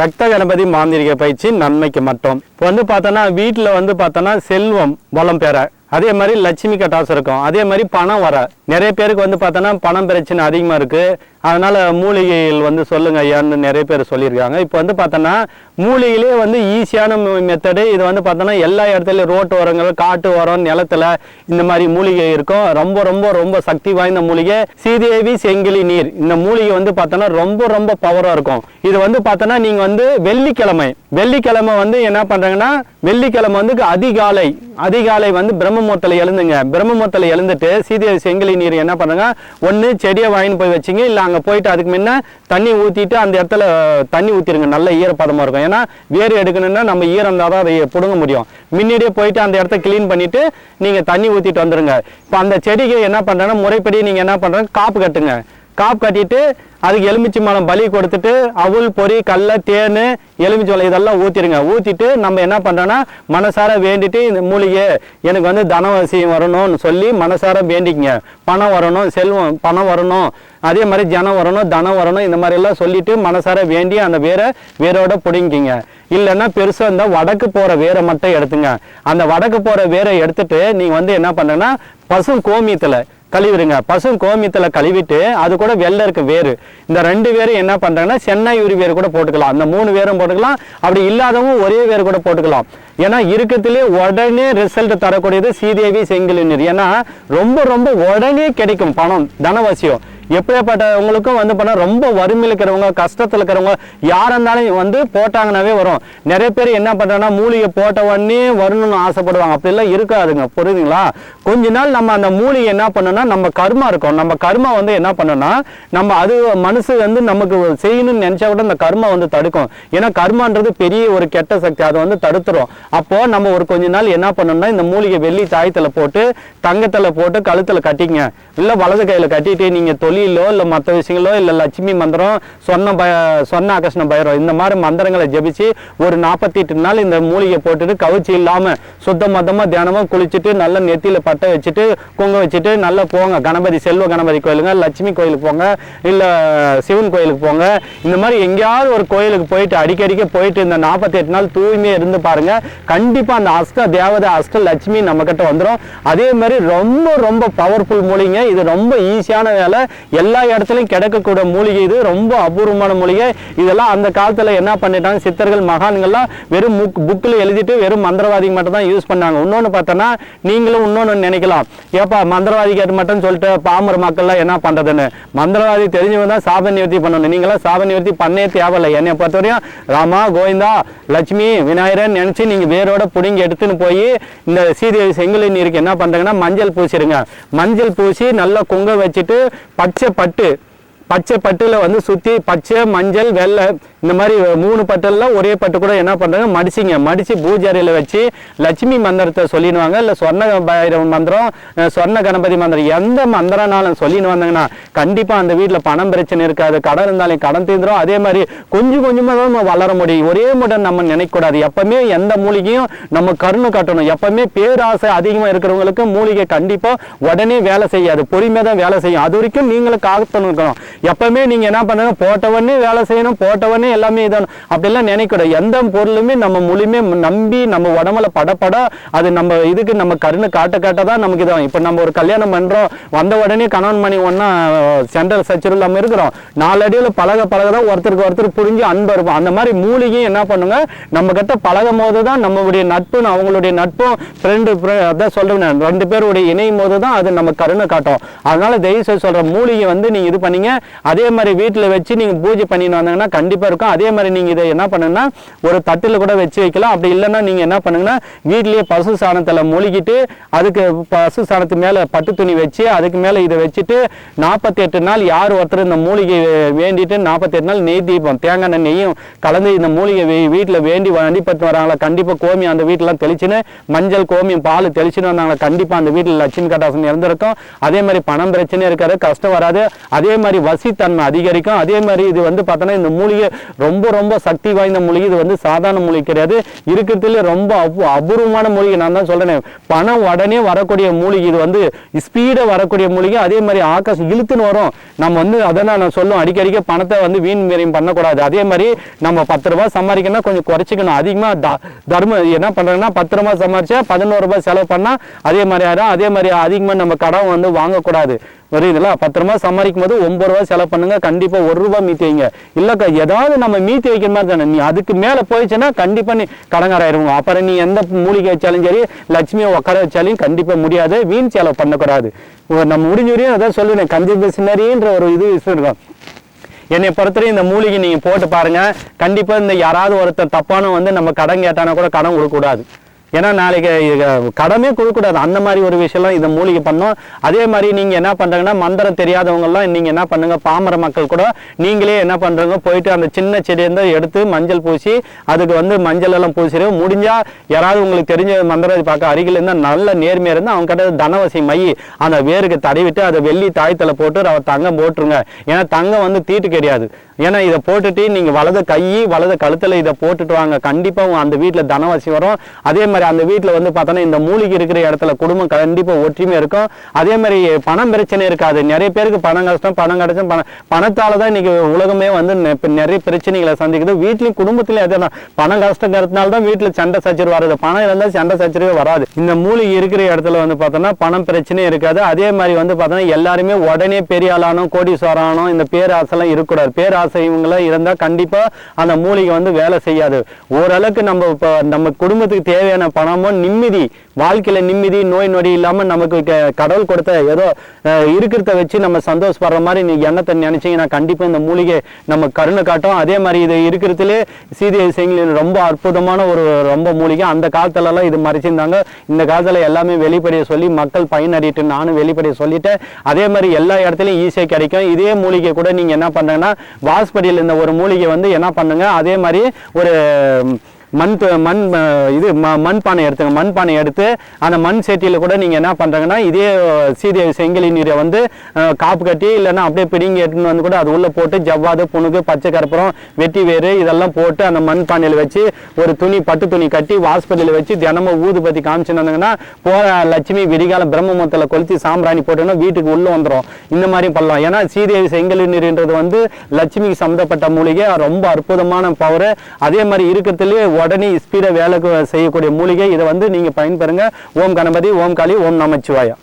ரத்த கணபதி மாந்திரிக பயிற்சி நன்மைக்கு மட்டும். இப்போ வந்து பார்த்தோன்னா வீட்டில் வந்து பார்த்தோன்னா செல்வம் வளம் பெற. அதே மாதிரி லட்சுமி கட்டாசம் இருக்கும். அதே மாதிரி பணம் வர. நிறைய பேருக்கு வந்து பார்த்தோன்னா பணம் பிரச்சனை அதிகமாக இருக்குது அதனால் மூலிகைகள் வந்து சொல்லுங்கள் ஐயான்னு நிறைய பேர் சொல்லியிருக்காங்க. இப்போ வந்து பார்த்தோன்னா மூலிகையிலே வந்து ஈஸியான மெத்தடு இது வந்து பார்த்தோன்னா எல்லா இடத்துலையும் ரோட்டு ஓரங்கள் காட்டு ஓரம் நிலத்துல இந்த மாதிரி மூலிகை இருக்கும். ரொம்ப ரொம்ப ரொம்ப சக்தி வாய்ந்த மூலிகை சீதேவி செங்கிலி நீர். இந்த மூலிகை வந்து பார்த்தோன்னா ரொம்ப ரொம்ப பவராக இருக்கும். இது வந்து பார்த்தோன்னா நீங்கள் வந்து வெள்ளிக்கிழமை வெள்ளிக்கிழமை வந்து என்ன பண்ணுறாங்கன்னா வெள்ளிக்கிழமை வந்து அதிகாலை அதிகாலை வந்து பிரம்மமூர்த்தில் எழுந்துங்க. பிரம்மமூர்த்தில் எழுந்துட்டு சீதேவி செங்கிலி நீர் என்ன பண்ணுங்க ஒன்று செடியை வாங்கின்னு போய் வச்சிங்க இல்லை அங்கே போயிட்டு அதுக்கு முன்ன தண்ணி ஊற்றிட்டு அந்த இடத்துல தண்ணி ஊற்றிருங்க நல்ல ஈரப்பதமாக இருக்கும். ஏன்னா வேர் எடுக்கணும்னா நம்ம ஈரம் இருந்தால் தான் அதை பிடுங்க முடியும். முன்னாடியே போயிட்டு அந்த இடத்த க்ளீன் பண்ணிவிட்டு நீங்கள் தண்ணி ஊற்றிட்டு வந்துடுங்க இப்போ அந்த செடிக்கு என்ன பண்ணுறேன்னா முறைப்படி நீங்கள் என்ன பண்ணுறேன் காப்பு கட்டுங்க. காப்பு கட்டிட்டு அதுக்கு எலுமிச்சை மரம் பலி கொடுத்துட்டு அவுள் பொறி கல்ல தேன் எலுமிச்சை மலம் இதெல்லாம் ஊற்றிடுங்க ஊற்றிட்டு நம்ம என்ன பண்ணுறோன்னா மனசார வேண்டிட்டு இந்த மூலிகை எனக்கு வந்து தனவசியம் வரணும்னு சொல்லி மனசார வேண்டிக்கங்க. பணம் வரணும் செல்வம் பணம் வரணும் அதே மாதிரி ஜனம் வரணும் தனம் வரணும் இந்த மாதிரி எல்லாம் சொல்லிட்டு மனசார வேண்டி அந்த வேரை வேரோட பிடிங்கிங்க இல்லைன்னா பெருசாக இருந்தால் வடக்கு போகிற வேரை மட்டும் எடுத்துங்க. அந்த வடக்கு போகிற வேரை எடுத்துட்டு நீங்கள் வந்து என்ன பண்ணுன்னா பசு கோமியத்தில் கழுவிடுங்க. பசு கோமியத்தில் கழுவிட்டு அது கூட வெளில இருக்க வேறு இந்த ரெண்டு வேரும் என்ன பண்ணுறாங்கன்னா சென்னை உரி வேர் கூட போட்டுக்கலாம். அந்த மூணு வேரும் போட்டுக்கலாம். அப்படி இல்லாதவங்க ஒரே பேர் கூட போட்டுக்கலாம். ஏன்னா இருக்கிறதுலே உடனே ரிசல்ட் தரக்கூடியது சீதேவி செங்கிலினர் ஏன்னா ரொம்ப ரொம்ப உடனே கிடைக்கும் பணம் தனவசியம். எப்படியாப்பட்டவங்களுக்கும் வந்து பண்ண ரொம்ப வறுமையில் இருக்கிறவங்க கஷ்டத்தில் இருக்கிறவங்க யாராக இருந்தாலும் வந்து போட்டாங்கனாவே வரும். நிறைய பேர் என்ன பண்ணுறாங்கன்னா மூலிகை போட்ட உடனே வரணும்னு ஆசைப்படுவாங்க. அப்படிலாம் இருக்காதுங்க. புரியுதுங்களா? கொஞ்ச நாள் நம்ம அந்த மூலிகை என்ன பண்ணோம்னா நம்ம கர்மா இருக்கும். நம்ம கர்மா வந்து என்ன பண்ணோம்னா நம்ம அது மனசு வந்து நமக்கு செய்யணும்னு நினச்சா கூட அந்த கர்மா வந்து தடுக்கும். ஏன்னா கர்மான்றது பெரிய ஒரு கெட்ட சக்தி. அதை வந்து தடுத்துரும். அப்போ நம்ம ஒரு கொஞ்ச நாள் என்ன பண்ணோம்னா இந்த மூலிகை வெள்ளி தாயத்தில் போட்டு தங்கத்தில் போட்டு கழுத்தில் கட்டிங்க இல்லை வலது கையில் கட்டிட்டு நீங்கள் தொழில் இல்லை மற்ற விஷயங்களோ இல்லை லட்சுமி மந்திரம் சொன்ன பய சொன்ன ஆகர்ஷண பைரவம் இந்த மாதிரி மந்திரங்களை ஜபிச்சு ஒரு நாற்பத்தி எட்டு நாள் இந்த மூலிகை போட்டுட்டு கவுச்சி இல்லாமல் சுத்த மொத்தமாக தினமும் குளிச்சுட்டு நல்ல நெத்தியில் பட்டை வச்சுட்டு குங்க வச்சுட்டு நல்லா போங்க. கணபதி செல்வ கணபதி கோயிலுங்க லட்சுமி கோயிலுக்கு போங்க இல்லை சிவன் கோயிலுக்கு போங்க. இந்த மாதிரி எங்கேயாவது ஒரு கோயிலுக்கு போயிட்டு அடிக்கடிக்க போயிட்டு இந்த நாற்பத்தி எட்டு நாள் தூய்மையாக இருந்து பாருங்க. கண்டிப்பாக அந்த அஷ்ட தேவதை அஷ்ட லட்சுமி நம்மக்கிட்ட வந்துடும் அதே மாதிரி ரொம்ப ரொம்ப பவர்ஃபுல் மூலிங்க இது ரொம்ப ஈஸியான வேலை. எல்லா இடத்துலையும் கிடைக்கக்கூடிய மூலிகை இது ரொம்ப அபூர்வமான மூலிகை. இதெல்லாம் அந்த காலத்தில் என்ன பண்ணிட்டாங்க? சித்தர்கள் மகான்கள்லாம் வெறும் புக் புக்கில் எழுதிட்டு வெறும் மந்திரவாதிக்கு மட்டும் தான் யூஸ் பண்ணாங்க. இன்னொன்று பார்த்தோன்னா நீங்களும் இன்னொன்று நினைக்கலாம். ஏப்பா மந்திரவாதிக்கு மட்டும் சொல்லிட்டு பாமர மக்கள்லாம் என்ன பண்ணுறதுன்னு மந்திரவாதி தெரிஞ்சவங்க தான் சாப நிவர்த்தி பண்ணணும். நீங்களாம் சாப நிவர்த்தி பண்ணே தேவையில்லை. என்னை பொறுத்தவரையும் ராமா கோவிந்தா லட்சுமி விநாயகர்னு நினச்சி நீங்கள் வேரோட பிடுங்கி எடுத்துன்னு போய் இந்த சீதை செங்கலி நீருக்கு என்ன பண்ணுறாங்கன்னா மஞ்சள் பூசிடுங்க. மஞ்சள் பூசி நல்லா குங்க வச்சுட்டு பச்சை பட்டு பச்சை பட்டில் வந்து சுற்றி பச்சை மஞ்சள் வெள்ளை இந்த மாதிரி மூணு பட்டெல்லாம் ஒரே பட்டு கூட என்ன பண்ணுறாங்க மடிச்சிங்க. மடித்து பூஜாரியில் வச்சு லட்சுமி மந்திரத்தை சொல்லிடுவாங்க. இல்லை சொர்ண பைரவ மந்திரம் சொர்ண கணபதி மந்திரம் எந்த மந்திரனாலும் சொல்லின்னு வந்தாங்கன்னா கண்டிப்பாக அந்த வீட்டில் பணம் பிரச்சனை இருக்காது. கடன் இருந்தாலும் கடன் தீர்ந்துடும் அதே மாதிரி கொஞ்சம் கொஞ்சமாக தான் நம்ம வளர முடியும். ஒரே மட்டும் நம்ம நினைக்கக்கூடாது எப்பவுமே எந்த மூலிகையும் நம்ம கருணை கட்டணும். எப்பவுமே பேராசை அதிகமாக இருக்கிறவங்களுக்கு மூலிகை கண்டிப்பாக உடனே வேலை செய்யாது. பொறுமையாக தான் வேலை செய்யும். அது வரைக்கும் நீங்களும் காத்தணும் இருக்கணும். எப்பவுமே நீங்கள் என்ன பண்ணுங்க போட்டவொடனே வேலை செய்யணும் போட்டவொடனே எல்லாமே இதணும் அப்படிலாம் நினைக்கக்கூடாது. எந்த பொருளுமே நம்ம முழுமையாக நம்பி நம்ம உடம்புல படப்பட அது நம்ம இதுக்கு நம்ம கருணை காட்ட காட்ட தான் நமக்கு இதாகும் இப்போ நம்ம ஒரு கல்யாணம் பண்ணுறோம் வந்த உடனே கணவன் மணி ஒன்றா சென்ட்ரல் சச்சர் இல்லாமல் இருக்கிறோம். நாலடியில் பழக பழக தான் ஒருத்தருக்கு ஒருத்தர் புரிஞ்சு அன்பு இருப்போம் அந்த மாதிரி மூலிகையும் என்ன பண்ணுங்க நம்ம கிட்ட பழகும் போது தான் நம்மளுடைய நட்பும் அவங்களுடைய நட்பும் ஃப்ரெண்டு அதான் சொல்றேன் ரெண்டு பேருடைய இணையும் போது தான் அது நம்ம கருணை காட்டும். அதனால தயவு செய்து சொல்ற மூலிகை வந்து நீங்க இது பண்ணீங்க அதே மாதிரி வீட்டில் வச்சு நீங்க பூஜை பண்ணிட்டு வந்தாங்கன்னா கண்டிப்பாக இருக்கும். அதே மாதிரி நீங்க இதை என்ன பண்ணுங்கன்னா ஒரு தட்டில் கூட வச்சு வைக்கலாம். அப்படி இல்லைன்னா நீங்க என்ன பண்ணுங்கன்னா வீட்லேயே பசு சாணத்தில் மூழ்கிட்டு அதுக்கு பசு சாணத்து மேலே பட்டு துணி வச்சு அதுக்கு மேலே இதை வச்சுட்டு நாற்பத்தெட்டு நாள் யார் ஒருத்தர் இந்த மூலிகை வேண்டிட்டு நாற்பத்தெட்டு நாள் நெய் தீபம் தேங்காய் எண்ணெய் நெய்யும் கலந்து இந்த மூலிகை வீட்டில் வேண்டி வண்டிப்பட்டு வராங்களா கண்டிப்பாக கோமி அந்த வீட்டிலாம் தெளிச்சுன்னு மஞ்சள் கோமியம் பால் தெளிச்சுன்னு வந்தாங்களா கண்டிப்பா அந்த வீட்டில் லட்சுமி கட்டாசம் இருந்திருக்கும். அதே மாதிரி பணம் பிரச்சனை இருக்காது கஷ்டம் வராது. அதே மாதிரி பசித்தன்மை அதிகரிக்கும். அதே மாதிரி இது வந்து பார்த்தோன்னா இந்த மூலிகை ரொம்ப ரொம்ப சக்தி வாய்ந்த மூலிகை. இது வந்து சாதாரண மூலிகை கிடையாது. இருக்கிறதுல ரொம்ப அபூர்வமான மூலிகை. நான் தான் சொல்கிறேன் பணம் உடனே வரக்கூடிய மூலிகை. இது வந்து ஸ்பீடாக வரக்கூடிய மூலிகை. அதே மாதிரி ஆகாசம் இழுத்துன்னு வரும். நம்ம வந்து அதை நான் சொல்லும் அடிக்கடிக்க பணத்தை வந்து வீண் மீறியும் பண்ணக்கூடாது. அதே மாதிரி நம்ம பத்து ரூபாய் சம்பாதிக்கணும்னா கொஞ்சம் குறைச்சிக்கணும். அதிகமாக த தர்ம என்ன பண்ணுறாங்கன்னா பத்து ரூபாய் சம்பாரிச்சா பதினோரு ரூபாய் செலவு பண்ணால் அதே மாதிரி ஆயிரும் அதே மாதிரி அதிகமாக நம்ம கடன் வந்து வாங்கக்கூடாது. புரியுதுங்களா பத்து ரூபாய் சம்பாதிக்கும் போது ஒன்பது ரூபாய் செலவு பண்ணுங்க. கண்டிப்பா ஒரு ரூபாய் மீத்தி வைங்க. இல்லக்கா ஏதாவது நம்ம மீத்தி வைக்கிற மாதிரி தானே? நீ அதுக்கு மேல போயிடுச்சுன்னா கண்டிப்பா நீ கடங்காராயிருவோம் அப்புறம் நீ எந்த மூலிகை வச்சாலும் சரி லட்சுமியை உட்கார வச்சாலும் கண்டிப்பா முடியாது. வீண் செலவு பண்ணக்கூடாது. நம்ம முடிஞ்ச வரையும் அதான் சொல்லுவேன். கன்சிபர்சினரின்ற ஒரு இது இருக்கும் என்னை பொறுத்தவரையும் இந்த மூலிகை நீங்க போட்டு பாருங்க. கண்டிப்பா இந்த யாராவது ஒருத்தர் தப்பான வந்து நம்ம கடன் கேட்டானா கூட கடன் கொடுக்கக்கூடாது. ஏன்னா நாளைக்கு இது கடமே கொடுக்கக்கூடாது. அந்த மாதிரி ஒரு விஷயம்லாம் இதை மூலிகை பண்ணோம். அதே மாதிரி நீங்கள் என்ன பண்றாங்கன்னா மந்திரம் தெரியாதவங்கலாம் நீங்கள் என்ன பண்ணுங்க பாமர மக்கள் கூட நீங்களே என்ன பண்றீங்க போயிட்டு அந்த சின்ன செடியிருந்து எடுத்து மஞ்சள் பூசி அதுக்கு வந்து மஞ்சள் எல்லாம் பூசிடும் முடிஞ்சால் யாராவது உங்களுக்கு தெரிஞ்ச மந்திரம் பார்க்க அருகில் இருந்தால் நல்ல நேர்மையாக இருந்தால் அவங்க கிட்ட தனவசி மை அந்த வேருக்கு தடவிட்டு அதை வெள்ளி தாயத்தில் போட்டு அவர் தங்கம் போட்டுருங்க. ஏன்னா தங்கம் வந்து தீட்டு கிடையாது. ஏன்னா இதை போட்டுட்டு நீங்கள் வலது கை வலது கழுத்தில் இதை போட்டுட்டு வாங்க. கண்டிப்பாக அந்த வீட்டில் தனவசி வரும். அதே மாதிரி அந்த வீட்டில் வந்து பார்த்தோன்னா இந்த மூலிகை இருக்கிற இடத்துல குடும்பம் கண்டிப்பா ஒற்றுமையாக இருக்கும். அதே மாதிரி பணம் பிரச்சனை இருக்காது. நிறைய பேருக்கு பணம் கஷ்டம் பணம் கிடைச்சும் பணம். பணத்தால தான் இன்னைக்கு உலகமே வந்து நிறைய பிரச்சனைகளை சந்திக்குது. வீட்லையும் குடும்பத்திலையும் அதே தான். பணம் கஷ்டங்கிறதுனால தான் வீட்டில் சண்டை சச்சரவு வராது. பணம் இருந்தால் சண்டை சச்சரவே வராது. இந்த மூலிகை இருக்கிற இடத்துல வந்து பார்த்தோன்னா பணம் பிரச்சனையும் இருக்காது. அதே மாதிரி வந்து பார்த்தோன்னா எல்லாருமே உடனே பெரிய ஆளானோ கோடீஸ்வரம் இந்த பேராசைலாம் இருக்கக்கூடாது. பேராசை இவங்களாம் இருந்தால் கண்டிப்பாக அந்த மூலிகை வந்து வேலை செய்யாது. ஓரளவுக்கு நம்ம இப்போ நம்ம குடும்பத்துக்கு தேவையான பணமும் நிம்மதி வாழ்க்கையில் நிம்மதி நோய் நொடி இல்லாமல் நமக்கு க- கடவுள் கொடுத்த ஏதோ இருக்கிறத வச்சு நம்ம சந்தோஷப்படுற மாதிரி நீ எண்ணத்தை நினைச்சீங்கன்னா கண்டிப்பாக இந்த மூலிகை நம்ம கருணை காட்டும். அதே மாதிரி இது இருக்கிறதுலே சீதை செங்கிலின் ரொம்ப அற்புதமான ஒரு ரொம்ப மூலிகை. அந்த காலத்துலலாம் இது மறைச்சிருந்தாங்க. இந்த காலத்தில் எல்லாமே வெளிப்படைய சொல்லி மக்கள் பயனறிட்டு நானும் வெளிப்படைய சொல்லிட்டேன். அதே மாதிரி எல்லா இடத்துலையும் ஈஸியாக கிடைக்கும். இதே மூலிகை கூட நீங்கள் என்ன பண்ணுங்கன்னா வாஸ்படியில் இந்த ஒரு மூலிகை வந்து என்ன பண்ணுங்க? அதே மாதிரி ஒரு மண் மண் இது ம- மண்பானை எடுத்துங்க. மண்பானை எடுத்து அந்த மண் சேட்டியில் கூட நீங்கள் என்ன பண்ணுறாங்கன்னா இதே சீதை செங்கலி நீரை வந்து காப்பு கட்டி இல்லைன்னா அப்படியே பிடிங்கி எடுத்துன்னு வந்து கூட அது உள்ளே போட்டு ஜவ்வாது புணுகு பச்சை கற்பூரம் வெட்டி வேறு இதெல்லாம் போட்டு அந்த மண்பானையில் வச்சு ஒரு துணி பட்டு துணி கட்டி வாஸ்பதியில் வச்சு தினமும் ஊதுபத்தி காமிச்சுன்னு வந்தாங்கன்னா போகிற லட்சுமி விடிகால பிரம்மமத்தில் கொளுத்தி சாம்பிராணி போட்டோன்னா வீட்டுக்கு உள்ளே வந்துடும் இந்த மாதிரி பண்ணலாம். ஏன்னா சீதேவி செங்கலி நீர்ன்றது வந்து லட்சுமிக்கு சம்மந்தப்பட்ட மூலிகை ரொம்ப அற்புதமான பவர் அதே மாதிரி இருக்கிறதுலேயே உடனே ஸ்பீடாக வேலைக்கு செய்யக்கூடிய மூலிகை இதை வந்து நீங்கள் பயன்பெறுங்க. ஓம் கணபதி ஓம் காளி ஓம் நமச்சிவாயா.